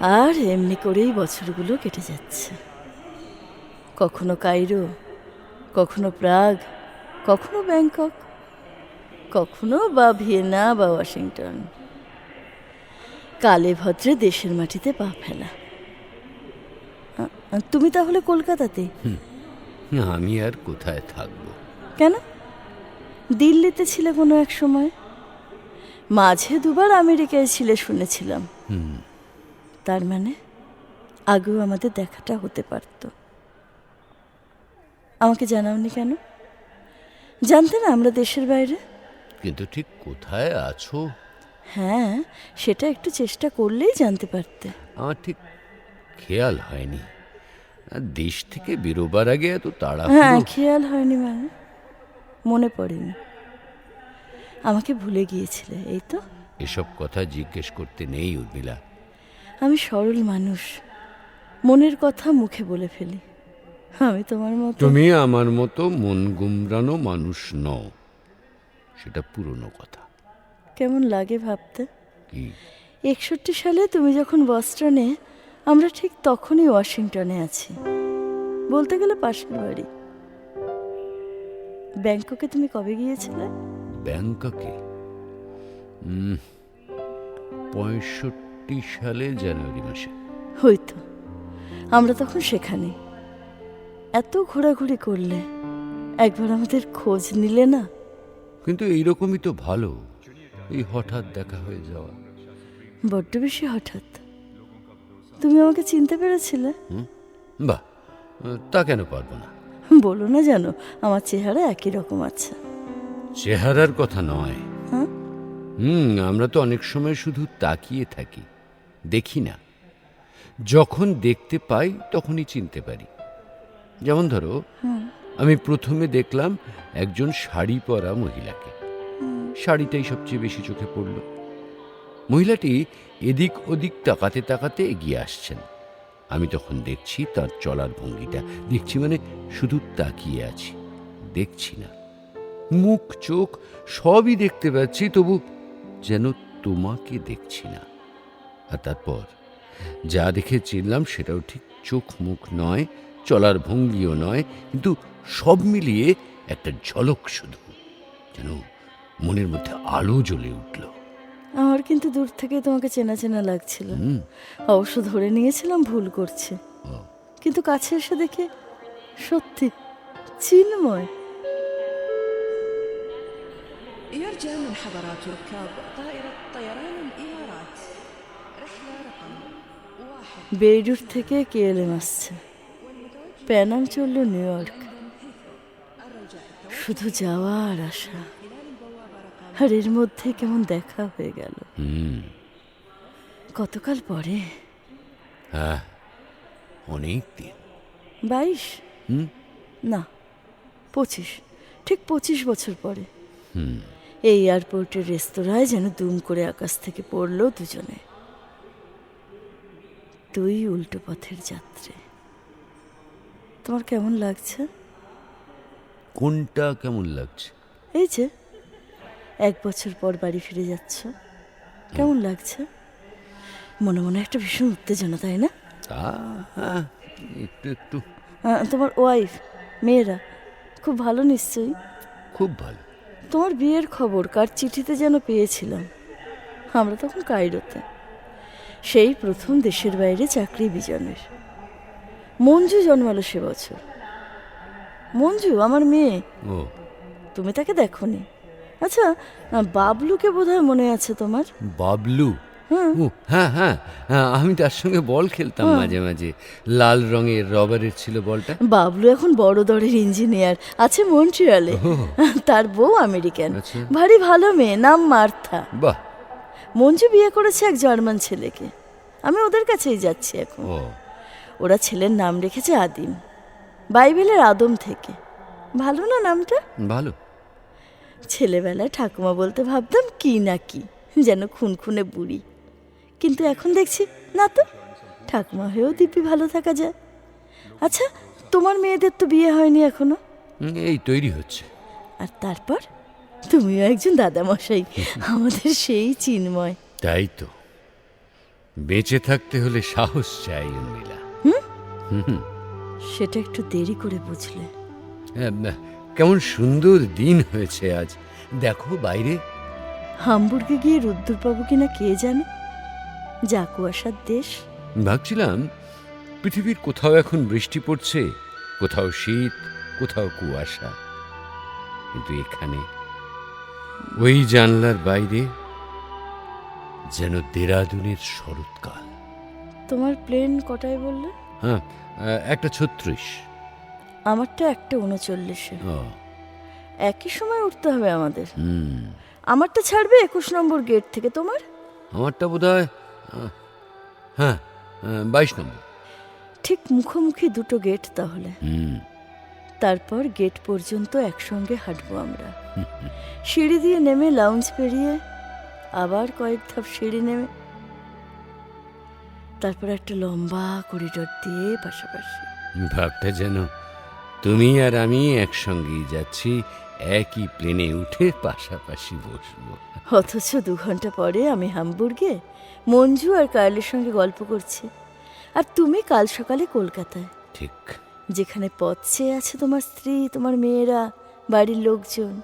আর এমনি করেই বছরগুলো কেটে যাচ্ছে। কখনো কাইরো কখনো প্রাগ কখনো ব্যাংকক কখনো বা ভিয়েনা বা ওয়াশিংটন। কালে ভদ্রে দেশের মাটিতে পা ফেলা। তুমি তাহলে কলকাতাতে? আমি আর কোথায় থাকব? কেন? দিল্লিতে ছিলে কোনো এক সময়? মাঝে দুবার আমেরিকায় ছিলে শুনেছিলাম। তার মানে আগেও আমাদের দেখাটা হতে পারত। আমাকে জানাওনি কেন? জানতে না আমরা দেশের বাইরে। কিন্তু ঠিক কোথায় আছো? হ্যাঁ সেটা একটু চেষ্টা করলেই জানতে পারতে। আমার ঠিক খেয়াল হয়নি। দেশ থেকে বেরোবার আগে এত তাড়া হ্যাঁ খেয়াল হয়নি মানে। মনে পড়েনি। আমাকে ভুলে গিয়েছিলে এই তো? এসব কথা জিজ্ঞেস করতে নেই উর্মিলা। আমি সরল মানুষ। মনের কথা মুখে বলে ফেলি। আমি তোমার মতো। তুমি আমার মতো মন গুমরানো মানুষ নও। সেটা পুরনো কথা। কেমন লাগে ভাবতে? কি? একষট্টি সালে তুমি যখন বস্টনে আমরা ঠিক তখনই ওয়াশিংটনে আছি। বলতে গেলে পাশের বাড়ি। ব্যাংককে তুমি কবে গিয়েছিলে? ব্যাংককে? পঁয়ষট্টি সালে জানুয়ারি মাসে। হয়তো আমরা তখন সেখানে। এত ঘোরাঘুরি করলে একবার আমাদের খোঁজ নিলে না? কিন্তু এইরকমই তো ভালো এই হঠাৎ দেখা হয়ে যাওয়া। বড্ড বেশি হঠাৎ। তুমি আমাকে চিনতে পেরেছিলে? বাহ তা কেন পারব না? বলো না জানো আমার চেহারা একই রকম আছে। চেহারার কথা নয়। হ্যাঁ? হুম আমরা তো অনেক সময় শুধু তাকিয়ে থাকি। দেখি না। যখন দেখতে পাই তখনই চিনতে পারি। যেমন ধরো আমি প্রথমে দেখলাম একজন শাড়ি পরা মহিলাকে। শাড়িটাই সবচেয়ে বেশি চোখে পড়ল। মহিলাটি এদিক ওদিক তাকাতে তাকাতে এগিয়ে আসছেন। আমি তখন দেখছি তার চলার ভঙ্গিটা। দেখছি মানে শুধু তাকিয়ে আছি। দেখছি না। মুখ চোখ সবই দেখতে পাচ্ছি তবু যেন তোমাকে দেখছি না। আর তারপর যা দেখে চিনলাম সেটাও ঠিক চোখ মুখ নয় চলার ভঙ্গিও নয় কিন্তু সব মিলিয়ে একটা ঝলক শুধু যেন মনের মধ্যে আলো জ্বলে উঠল আমার কিন্তু দূর থেকে তোমাকে চেনা চেনা লাগছিল হুম অবশ্য ধরে নিয়েছিলাম ভুল করছে ও, কিন্তু কাছে এসে দেখে সত্যি চিন্ময় يرجى من حضرات ركاب طائرة طيران الإمارات رحلة رقم واحد বেইরুট থেকে কেএলএম আসছে? প্যানাম চলল নিউ ইয়র্ক। শুধু যাওয়া আর আসা। আর এর মধ্যে কেমন দেখা হয়ে গেল। কতকাল পরে? হ্যাঁ অনেক দিন। বাইশ? হুম। না পঁচিশ। ঠিক পঁচিশ বছর পরে। হুম। এই এয়ারপোর্টের রেস্তোরাঁয় যেন দুম করে আকাশ থেকে পড়ল দুজনে। দুই উল্টো পথের যাত্রী। তোমার কেমন লাগছে? কোনটা কেমন লাগছে? এই যে এক বছর পর বাড়ি ফিরে যাচ্ছ। কেমন লাগছে? মনে মনে একটা ভীষণ উত্তেজনা তাই না? হ্যাঁ একটু একটু। তোমার ওয়াইফ মেয়েরা খুব ভালো নিশ্চয়ই? খুব ভালো। তোমার বিয়ের খবর কার চিঠিতে যেন পেয়েছিলাম? আমরা তখন কায়রোতে। সেই প্রথম দেশের বাইরে চাকরি বিজনের। মঞ্জু জন্মালো সে বছর। মঞ্জু আমার মেয়ে। ও। তুমি তাকে দেখো নি আচ্ছা বাবলুকে বোধহয় মনে আছে তোমার? বাবলু? হ্যাঁ হ্যাঁ হ্যাঁ আমি তার সঙ্গে বল খেলতাম মাঝে মাঝে। লাল রঙের রবারের ছিল বলটা। বাবলু এখন বড় দরের ইঞ্জিনিয়ার। আছে মন্ট্রিয়ালে। তার বউ আমেরিকান। আচ্ছা। ভারী ভালো মেয়ে নাম মার্থা। বাহ মঞ্জু বিয়ে করেছে এক জার্মান ছেলেকে। আমি ওদের কাছেই যাচ্ছি এখন। ওরা ছেলের নাম রেখেছে আদিম। বাইবেলের আদম থেকে। ভালো না নামটা? ভালো। ছেলেবেলায় ঠাকুমা বলতে ভাবতাম কি না কি যেন খুন খুনে বুড়ি। কিন্তু এখন দেখছি না তো ঠাকুমা হয়েও দিব্যি ভালো থাকা যায়। আচ্ছা তোমার মেয়েদের তো বিয়ে হয়নি এখনও? এই তৈরি হচ্ছে। আর তারপর? তুমিও একজন দাদামশাই আমাদের সেই চিন্ময়। তাই তো। বেঁচে থাকতে হলে সাহস চাই উর্মিলা। সেটা একটু দেরি করে বুঝলে। কেমন সুন্দর দিন হয়েছে আজ। দেখো বাইরে। হামবুর্গে গিয়ে রুদ্দুর পাবো কিনা কে জানে? যা কুয়াশার দেশ। ভাবছিলাম পৃথিবীর কোথাও এখন বৃষ্টি পড়ছে কোথাও শীত কোথাও কুয়াশা। কিন্তু এখানে ওই জানলার বাইরে যেন দেরাদুনের শরৎকাল। তোমার প্লেন কটায় বললে? হ্যাঁ একটা ছত্রিশ। আমারটা একটা উনচল্লিশে। একই সময় উঠতে হবে আমাদের। হুম। আমারটা ছাড়বে একুশ নম্বর গেট থেকে তোমার? আমারটা বোধ হয় হ্যাঁ বাইশ নম্বর। ঠিক মুখোমুখি দুটো গেট তাহলে। হুম। তারপর গেট পর্যন্ত একসঙ্গে হাঁটবো আমরা। সিঁড়ি দিয়ে নেমে লাউঞ্জ পেরিয়ে আবার কয়েক ধাপ সিঁড়ি নেমে তারপর একটা লম্বা করিডোর দিয়ে পাশাপাশি। ভাবটা যেন তুমি আর আমি একসঙ্গেই যাচ্ছি একই প্লেনে উঠে পাশাপাশি বসবো। অথচ দু ঘণ্টা পরে আমি হামবুর্গে মঞ্জু আর কায়েলের সঙ্গে গল্প করছি। আর তুমি কাল সকালে কলকাতায়। ঠিক। যেখানে পথ চেয়ে আছে তোমার স্ত্রী তোমার মেয়েরা বাড়ির লোকজন।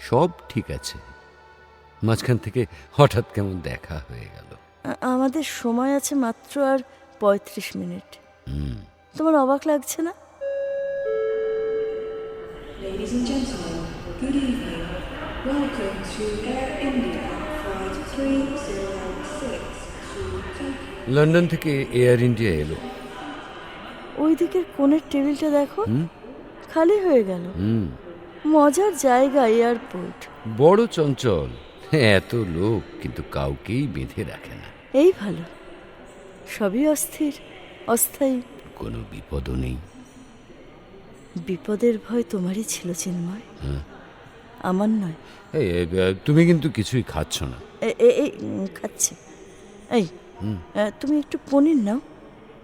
সব ঠিক আছে। মাঝখান থেকে হঠাৎ কেমন দেখা হয়ে গেল। আমাদের সময় আছে মাত্র আর পঁয়ত্রিশ মিনিট। তোমার অবাক লাগছে না? Ladies and gentlemen, good evening. Welcome to Air India Flight 306 to Tokyo. London থেকে এয়ার ইন্ডিয়া এলো। ওই দিকের কোণের টেবিলটা দেখো। খালি হয়ে গেল। মজার জায়গা এয়ারপোর্ট। বড় চঞ্চল। এত লোক কিন্তু কাউকেই বেঁধে রাখে না। এই ভালো। সবই অস্থির অস্থায়ী। কোনো বিপদও নেই। বিপদের ভয় তোমারই ছিল চিন্ময়। হ্যাঁ। আমার নয়। তুমি কিন্তু কিছুই খাচ্ছ না। খাচ্ছি। এই তুমি একটু পনির নাও।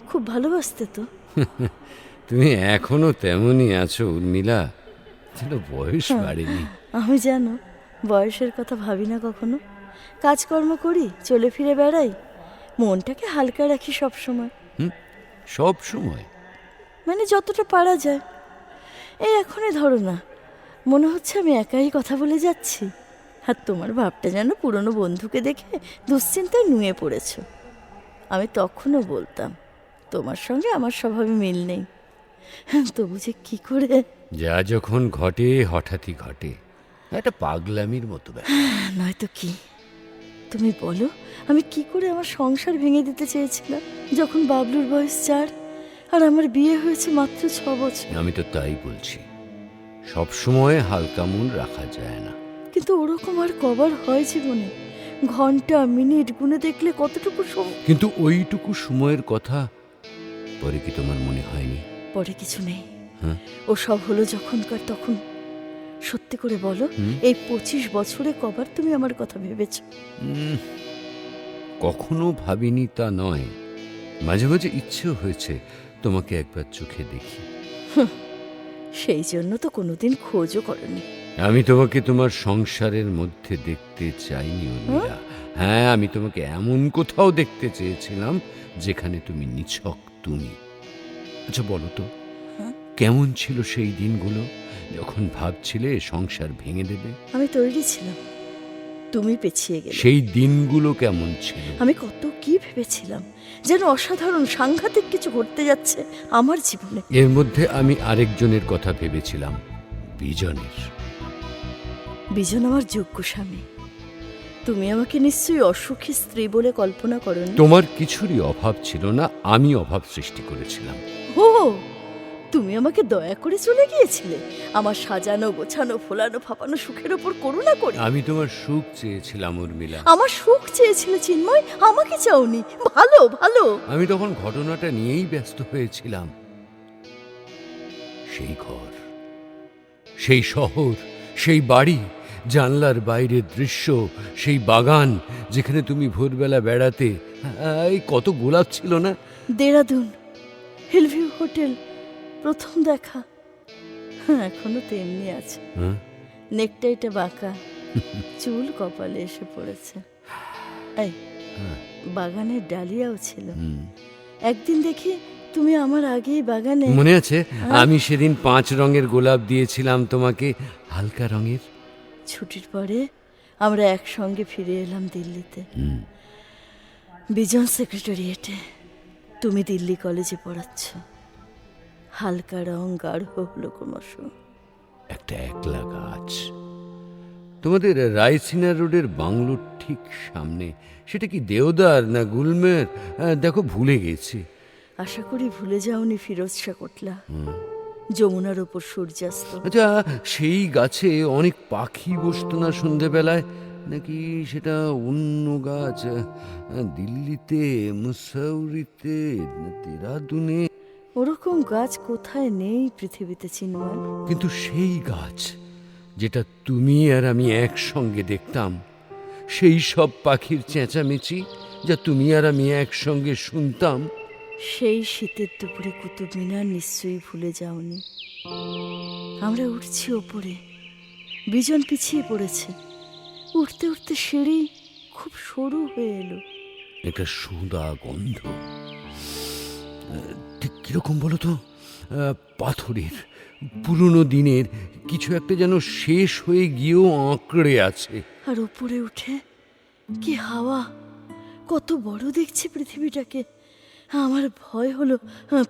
খুব ভালোবাসতে তো। তুমি এখনও তেমনই আছো উর্মিলা। যেন বয়স বাড়েনি। আমি জানো বয়সের কথা ভাবি না কখনো। কাজকর্ম করি চলে ফিরে বেড়াই। মনটাকে হালকা রাখি সব সময় হুম সব সময় মানে যতটা পারা যায়। এই এখনই ধরো না মনে হচ্ছে আমি একাই কথা বলে যাচ্ছি। আর তোমার ভাবটা যেন পুরনো বন্ধুকে দেখে দুশ্চিন্তায় নুয়ে পড়েছ। আমি তখনও বলতাম তোমার সঙ্গে আমার স্বভাবে মিল নেই। তবু যে কি করে? যা যখন ঘটে হঠাৎই ঘটে। একটা পাগলামির মতো নয়তো কি? তুমি বলো আমি কি করে আমার সংসার ভেঙে দিতে চেয়েছিলাম যখন বাবলুর বয়স চার আর আমার বিয়ে হয়েছে মাত্র ছ বছর। আমি তো তাই বলছি সব সময় হালকা মন রাখা যায় না। কিন্তু ওরকম আর কবার হয় জীবনে? ঘণ্টা মিনিট গুনে দেখলে কতটুকু সময় কিন্তু ওইটুকু সময়ের কথা পরে কি তোমার মনে হয়নি? পরে কিছু নেই। হ্যাঁ? ও সব হলো যখনকার তখন। সত্যি করে বলো এই পঁচিশ বছরে কবার তুমি আমার কথা ভেবেছ? কখনো ভাবিনি তা নয়। মাঝে মাঝে ইচ্ছে হয়েছে তোমাকে একবার চোখে দেখি। সেই জন্য তো কোনোদিন খোঁজও করনি। আমি তোমাকে তোমার সংসারের মধ্যে দেখতে চাইনি হ্যাঁ আমি তোমাকে এমন কোথাও দেখতে চেয়েছিলাম যেখানে তুমি নিছক তুমি। আচ্ছা বলো তো হ্যাঁ? কেমন ছিল সেই দিনগুলো যখন ভাবছিলে সংসার ভেঙে দেবে? আমি তৈরি ছিলাম। তুমি পেছিয়ে গেলে। সেই দিনগুলো কেমন ছিল? আমি কত কি ভেবেছিলাম যেন অসাধারণ সাংঘাতিক কিছু ঘটতে যাচ্ছে আমার জীবনে। এর মধ্যে আমি আরেকজনের কথা ভেবেছিলাম বিজনের। বিজন আমার যোগ্য স্বামী। তুমি আমাকে নিশ্চয়ই অসুখী স্ত্রী বলে কল্পনা করো তোমার কিছুরই অভাব ছিল না আমি অভাব সৃষ্টি করেছিলাম। ও তুমি আমাকে দয়া করে চলে গিয়েছিলে। আমার সাজানো গোছানো ফোলানো ফাপানো সুখের ওপর করুণা করে। আমি তোমার সুখ চেয়েছিলাম উর্মিলা। আমার সুখ চেয়েছিলে চিন্ময় আমাকে চাওনি। ভালো ভালো। আমি তখন ঘটনাটা নিয়েই ব্যস্ত হয়েছিলাম। সেই ঘর সেই শহর সেই বাড়ি জানলার বাইরের দৃশ্য সেই বাগান যেখানে তুমি ভোরবেলা বেড়াতে। এই কত গোলাপ ছিল না? দেরাদুন হিলভিউ হোটেল প্রথম দেখা। হ্যাঁ, এখনও তেমনি আছে। হ্যাঁ? নেকটাইটা বাঁকা চুল কপালে এসে পড়েছে। এই বাগানের ডালিয়াও ছিল। একদিন দেখি তুমি আমার আগেই বাগানে মনে আছে? আমি সেদিন পাঁচ রঙের গোলাপ দিয়েছিলাম তোমাকে হালকা রঙের। ছুটির পরে আমরা একসঙ্গে ফিরে এলাম দিল্লিতে। বিজন সেক্রেটারিয়েটে তুমি দিল্লি কলেজে পড়াচ্ছ। হালকা রং গাঢ় হলো ক্রমশ একটা একলা গাছ। তোমাদের রায়সিনা রোডের বাংলোর ঠিক সামনে। সেটা কি দেওদার না গুলমের? দেখো ভুলে গেছি। আশা করি ভুলে যাওনি ফিরোজ শাহ কোটলা। যমুনার ওপর সূর্যাস্ত। আচ্ছা সেই গাছে অনেক পাখি বসতো না সন্ধেবেলায়? নাকি সেটা অন্য গাছ? দিল্লিতে মুসৌরিতে দেরাদুনে? ওরকম গাছ কোথায় নেই পৃথিবীতে চিন্ময়? কিন্তু সেই গাছ যেটা তুমি আর আমি একসঙ্গে দেখতাম সেই সব পাখির চেঁচামেচি যা তুমি আর আমি একসঙ্গে শুনতাম সেই শীতের দুপুরে কুতুব মিনার নিশ্চয়ই ভুলে যাওনি। আমরা উঠছি ওপরে। বিজন পিছিয়ে পড়েছে। উঠতে উঠতে সিঁড়ি খুব সরু হয়ে এলো। একটা সুদা গন্ধ। ঠিক কীরকম বলো তো? পাথরের পুরনো দিনের কিছু একটা যেন শেষ হয়ে গিয়েও আঁকড়ে আছে। আর ওপরে উঠে কি হাওয়া? কত বড় দেখছি পৃথিবীটাকে। আমার ভয় হলো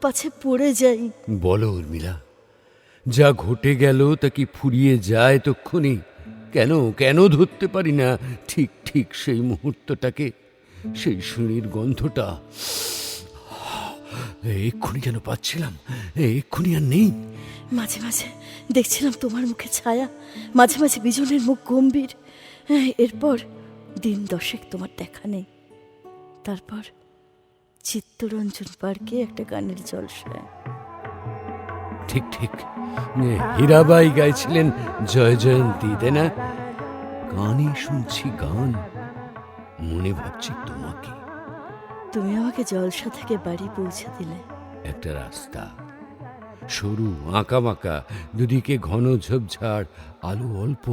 পাছে পড়ে যাই। বলো উর্মিলা যা ঘটে গেল তা কি ফুরিয়ে যায় তক্ষুনি কেন কেন ধরতে পারি না ঠিক ঠিক সেই মুহূর্তটাকে? সেই শুনির গন্ধটা এক্ষুনি যেন পাচ্ছিলাম এক্ষুনি আর নেই। মাঝে মাঝে দেখছিলাম তোমার মুখে ছায়া মাঝে মাঝে বিজনের মুখ গম্ভীর। হ্যাঁ, এরপর দিন দশেক তোমার দেখা নেই। তারপর চিত্তরঞ্জন পার্কে একটা গানের জলসায় ঠিক ঠিক। হীরাবাই গাইছিলেন জয় জয়ন্তী তাই না? গানে শুনছি গান মনে ভাবছি তোমাকে। তুমি আমাকে জলসা থেকে বাড়ি পৌঁছে দিলে। একটা রাস্তা সরু আঁকা বাঁকা দুদিকে ঘন ঝোপঝাড় আলো অল্প।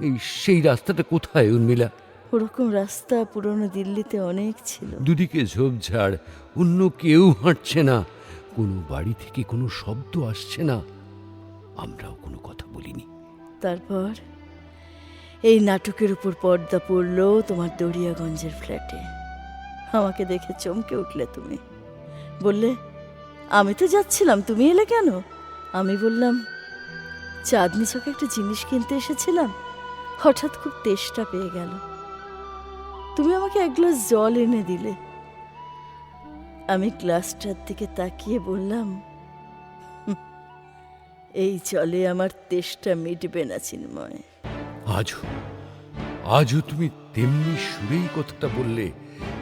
এই সেই রাস্তাটা কোথায় উর্মিলা? ওরকম রাস্তা পুরনো দিল্লিতে অনেক ছিল। দুদিকে ঝোপঝাড় অন্য কেউ হাঁটছে না। কোনো বাড়ি থেকে কোনো শব্দ আসছে না। আমরাও কোনো কথা বলিনি। তারপর এই নাটকের উপর পর্দা পড়ল তোমার দরিয়াগঞ্জের ফ্ল্যাটে। আমাকে দেখে চমকে উঠলে তুমি। বললে আমি তো যাচ্ছিলাম তুমি এলে কেন? আমি বললাম চাঁদনি চকে একটা জিনিস কিনতে এসেছিলাম। হঠাৎ খুব তেষ্টা পেয়ে গেল। তুমি আমাকে এক গ্লাস জল এনে দিলে। আমি গ্লাসটার দিকে তাকিয়ে বললাম এই জলে আমার তেষ্টা মিটবে না চিন্ময়। আজও আজও তুমি তেমনি সুরেই কথাটা বললে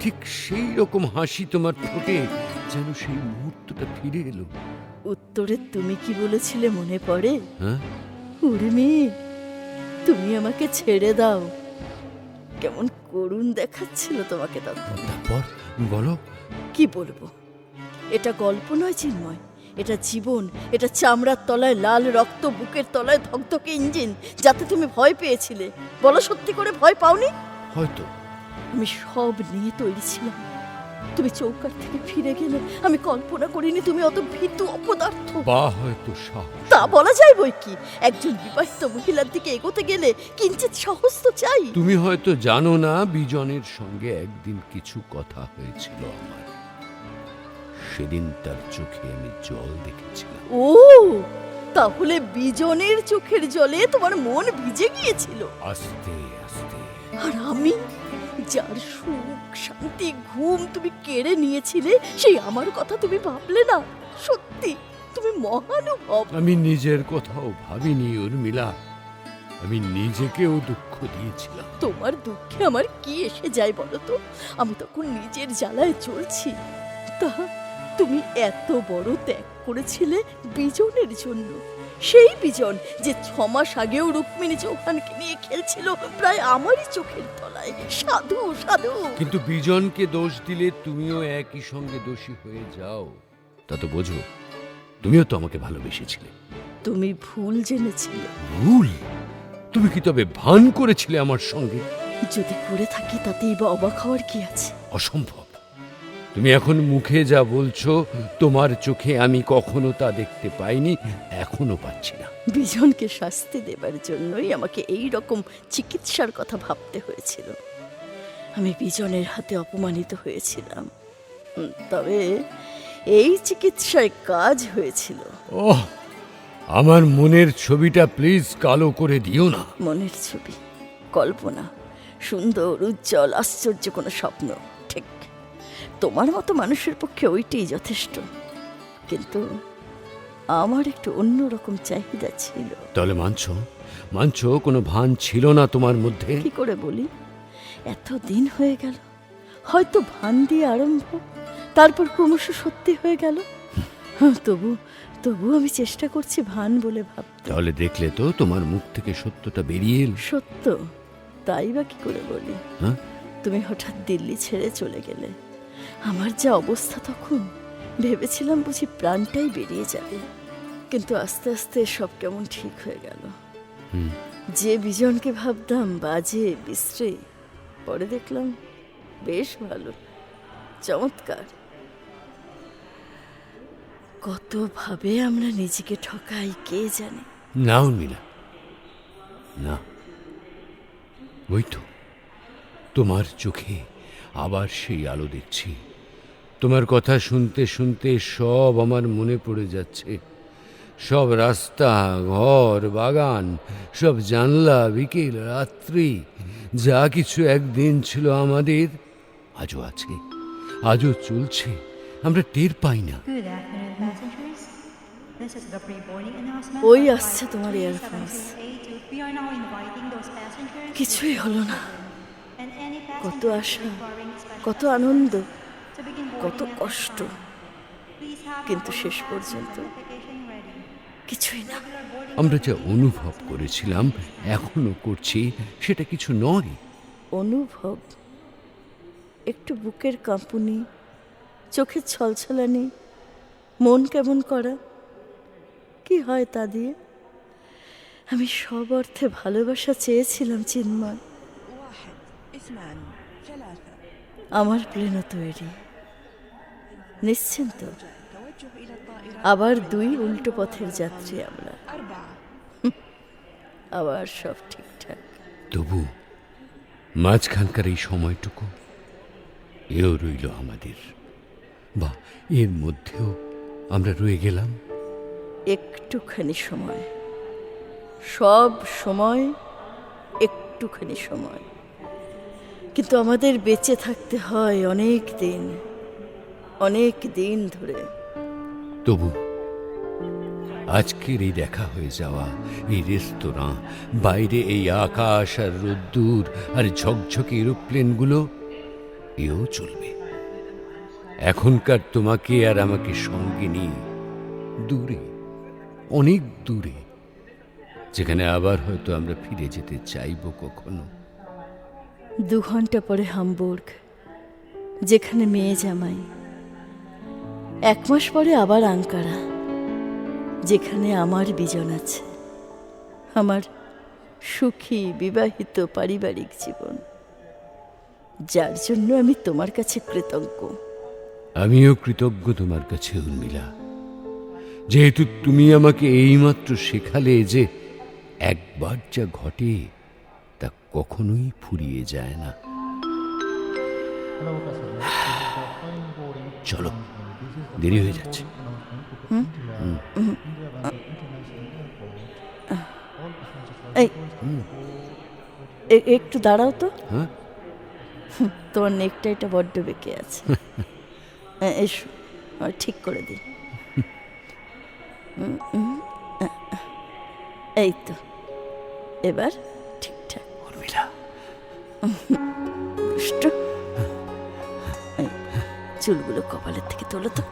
ঠিক সেই রকম হাসি তোমার ঠোঁটে যেন সেই মুহূর্তটা ফিরে এলো। উত্তরে তুমি কি বলেছিলে মনে পড়ে? হ্যাঁ? উর্মি তুমি আমাকে ছেড়ে দাও। কেমন করুণ দেখাচ্ছিল তোমাকে তখন। তারপর বলো। কি বলব? এটা গল্প নয় চিন্ময় এটা জীবন এটা চামড়ার তলায় লাল রক্ত বুকের তলায় ধকধকে ইঞ্জিন যাতে তুমি ভয় পেয়েছিলে। বলো সত্যি করে ভয় পাওনি? হয়তো। আমি সব নিয়ে তৈরি ছিলাম। তুমি চৌকার থেকে ফিরে গেলে আমি কল্পনা করিনি তুমি অত ভীতু অপদার্থ। বা হয়তো সাহস। তা বলা যায় বই কি? একজন বিবাহিত মহিলার দিকে এগোতে গেলে কিঞ্চিত সাহস তো চাই। তুমি হয়তো জানো না বিজনের সঙ্গে একদিন কিছু কথা হয়েছিল আমার। সেদিন তার চোখে আমি জল দেখেছিলাম। ও তাহলে বিজনের চোখের জলে তোমার মন ভিজে গিয়েছিল? আস্তে আস্তে। আর আমি? যার সুখ শান্তি ঘুম তুমি কেড়ে নিয়েছিলে সেই আমার কথা তুমি ভাবলে না? সত্যি তুমি মহানুভব। আমি নিজের কথাও ভাবিনি উর্মিলা। আমি নিজেকেও দুঃখ দিয়েছিলাম। তোমার দুঃখে আমার কি এসে যায় বলো তো আমি তখন নিজের জ্বালায় চলছি তা তুমি এত বড় ত্যাগ করেছিলে বিজনের জন্য। সেই বিজন যে ছ মাস আগেও রুক্মিণী চৌহানকে নিয়ে খেলছিল প্রায় আমারই চোখের তলায় সাধু সাধু। কিন্তু বিজনকে দোষ দিলে তুমিও একই সঙ্গে দোষী হয়ে যাও। তা তো বোঝো তুমিও তো আমাকে ভালোবেসেছিলে। তুমি ভুল জেনেছিলে। ভুল? তুমি কি তবে ভান করেছিলে আমার সঙ্গে? যদি করে থাকি তাতেই বা অবাক হওয়ার কি আছে? অসম্ভব। তুমি এখন মুখে যা বলছো তোমার চোখে আমি কখনো তা দেখতে পাইনি এখনও পাচ্ছি না। বিজনকে শাস্তি দেবার জন্যই আমাকে এই রকম চিকিৎসার কথা ভাবতে হয়েছিল। আমি বিজনের হাতে অপমানিত হয়েছিলাম। তবে এই চিকিৎসায় কাজ হয়েছিল। ওহ আমার মনের ছবিটা প্লিজ কালো করে দিও না। মনের ছবি কল্পনা সুন্দর উজ্জ্বল আশ্চর্য কোনো স্বপ্ন ঠিক। তোমার মতো মানুষের পক্ষে ওইটাই যথেষ্ট। কিন্তু আমার একটু অন্যরকম চাহিদা ছিল। তাহলে মানছো? মানছো কোনো ভান ছিল না তোমার মধ্যে? কি করে বলি? এত দিন হয়ে গেল হয়তো ভান দিয়ে আরম্ভ তারপর ক্রমশ সত্যি হয়ে গেল। তবু তবু আমি চেষ্টা করছি ভান বলে ভাব তাহলে দেখলে তো তোমার মুখ থেকে সত্যটা বেরিয়ে এলো। সত্য তাই বা কি করে বলি? হ্যাঁ? তুমি হঠাৎ দিল্লি ছেড়ে চলে গেলে। আমার যা অবস্থা তখন ভেবেছিলাম বুঝি প্রাণটাই বেরিয়ে যাবে। কিন্তু আস্তে আস্তে সব কেমন ঠিক হয়ে গেল। যে বিজনকে ভাবতাম বাজে বিশ্রী পরে দেখলাম বেশ ভালো চমৎকার। কতভাবে আমরা নিজেকে ঠকাই কে জানে? না উর্মিলা না। ওই তো তোমার চোখে আবার সেই আলো দেখছি। তোমার কথা শুনতে শুনতে সব আমার মনে পড়ে যাচ্ছে। সব রাস্তা ঘর বাগান সব জানলা বিকেল রাত্রি যা কিছু একদিন ছিল আমাদের আজও আছে আজও চলছে আমরা টের পাই না। ওই আসছে তোমার কিছুই হলো না। কত আশা কত আনন্দ কত কষ্ট। কিন্তু শেষ পর্যন্ত কিছুই না। আমরা যা অনুভব করেছিলাম এখনও করছি সেটা কিছু নয়। অনুভব? একটু বুকের কাঁপুনি চোখের ছলছলানি মন কেমন করা? কি হয় তা দিয়ে? আমি সব অর্থে ভালোবাসা চেয়েছিলাম চিন্ময়। আমার প্রেরণা তৈরি। নিশ্চিন্ত? আবার দুই উল্টো পথের যাত্রী আমরা। আবার সব ঠিকঠাক। তবু মাঝখানকার এই সময়টুকু এও রইল আমাদের। বা এর মধ্যেও আমরা রয়ে গেলাম। একটুখানি সময়। সব সময় একটুখানি সময়। কিন্তু আমাদের বেঁচে থাকতে হয় অনেক দিন অনেক দিন ধরে। তবু আজকের এই দেখা হয়ে যাওয়া, এই রেস্তোরাঁ, বাইরে এই আকাশ আর রোদ্দুর আর ঝকঝকে এরোপ্লেনগুলো, এও চলবে। এখনকার তোমাকে আর আমাকে সঙ্গে নিয়ে দূরে, অনেক দূরে, যেখানে আবার হয়তো আমরা ফিরে যেতে চাইব কখনো। দু ঘণ্টা পরে হামবুর্গ, যেখানে মেয়ে জামাই এক মাস পরে আবার আঙ্কারা, যেখানে আমার বিজন আছে। আমার সুখী, বিবাহিত, পারিবারিক জীবন। যার জন্য আমি তোমার কাছে কৃতজ্ঞ। আমিও কৃতজ্ঞ তোমার কাছে, উর্মিলা। যেহেতু তুমি আমাকে এইমাত্র শেখালে যে একবার যা ঘটে, তা কখনোই ফুরিয়ে যায় না। চলো। দেরি হয়ে যাচ্ছে। এই একটু দাঁড়াও তো। হ্যাঁ? তোমার নেকটাইটা বড্ড বেঁকে আছে। হ্যাঁ, এসো ঠিক করে দিই। এই তো এবার ঠিকঠাক। উর্মিলা। দুষ্ট। চুলগুলো কপালের থেকে তোলো তো।